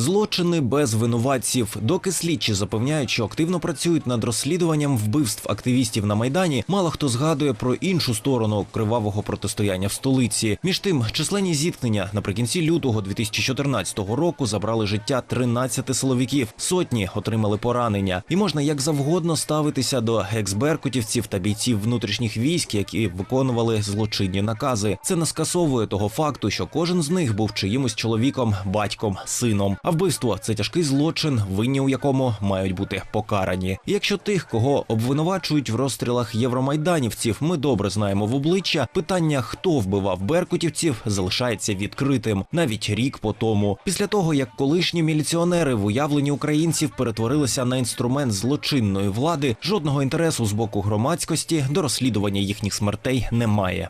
Злочини без винуватців. Доки слідчі запевняють, що активно працюють над розслідуванням вбивств активістів на майдані, мало хто згадує про іншу сторону кривавого протистояння в столиці. Між тим, численні зіткнення наприкінці лютого 2014 року забрали життя 13 силовиків. Сотні отримали поранення, і можна як завгодно ставитися до ексберкутівців та бійців внутрішніх військ, які виконували злочинні накази. Це не скасовує того факту, що кожен з них був чиїмось чоловіком, батьком, сином. А вбивство це тяжкий злочин, винні у якому мають бути покарані. Якщо тих, кого обвинувачують в розстрілах євромайданівців, ми добре знаємо в обличчя, питання, хто вбивав беркутівців, залишається відкритим навіть рік по тому. Після того як колишні міліціонери в уявленні українців перетворилися на інструмент злочинної влади, жодного інтересу з боку громадськості до розслідування їхніх смертей немає.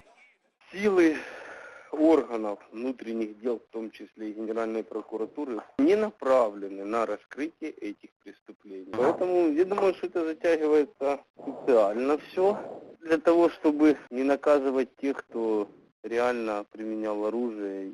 силы органов внутренних дел, в том числе и Генеральной прокуратуры, не направлены на раскрытие этих преступлений. Поэтому я думаю, что это затягивается специально все для того, чтобы не наказывать тех, кто реально применял оружие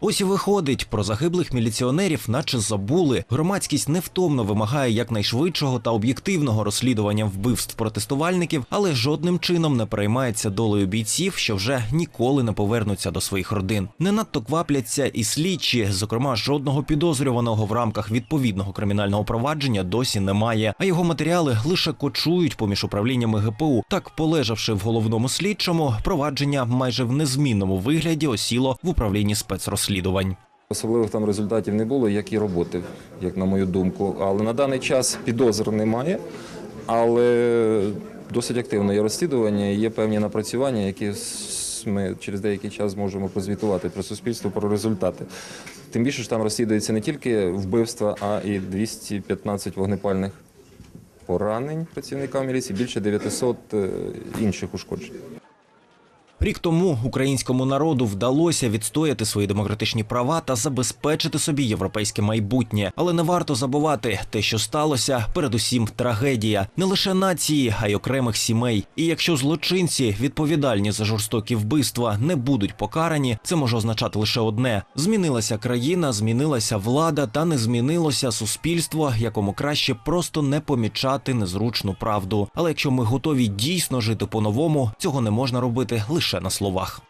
Ось і виходить, про загиблих міліціонерів, наче забули. Громадськість невтомно вимагає якнайшвидшого та об'єктивного розслідування вбивств протестувальників, але жодним чином не переймається долею бійців, що вже ніколи не повернуться до своїх родин. Не надто квапляться і слідчі, зокрема, жодного підозрюваного в рамках відповідного кримінального провадження досі немає. А його матеріали лише кочують поміж управліннями ГПУ. Так, полежавши в головному слідчому, провадження майже в незмінному вигляді осіло в управлінні спецрозслідувань. Особливих там результатів не було, як і роботи, як на мою думку. Але на даний час підозр немає, але досить активне є розслідування, є певні напрацювання, які ми через деякий час зможемо прозвітувати про суспільство про результати. Тим більше що там розслідується не тільки вбивства, а і 215 вогнепальних поранень працівникам міліції, більше 900 е, інших ушкоджень. Рік тому українському народу вдалося відстояти свої демократичні права та забезпечити собі європейське майбутнє. Але не варто забувати те, що сталося, передусім трагедія не лише нації, а й окремих сімей. І якщо злочинці, відповідальні за жорстокі вбивства, не будуть покарані, це може означати лише одне: змінилася країна, змінилася влада, та не змінилося суспільство, якому краще просто не помічати незручну правду. Але якщо ми готові дійсно жити по-новому, цього не можна робити лише на словах.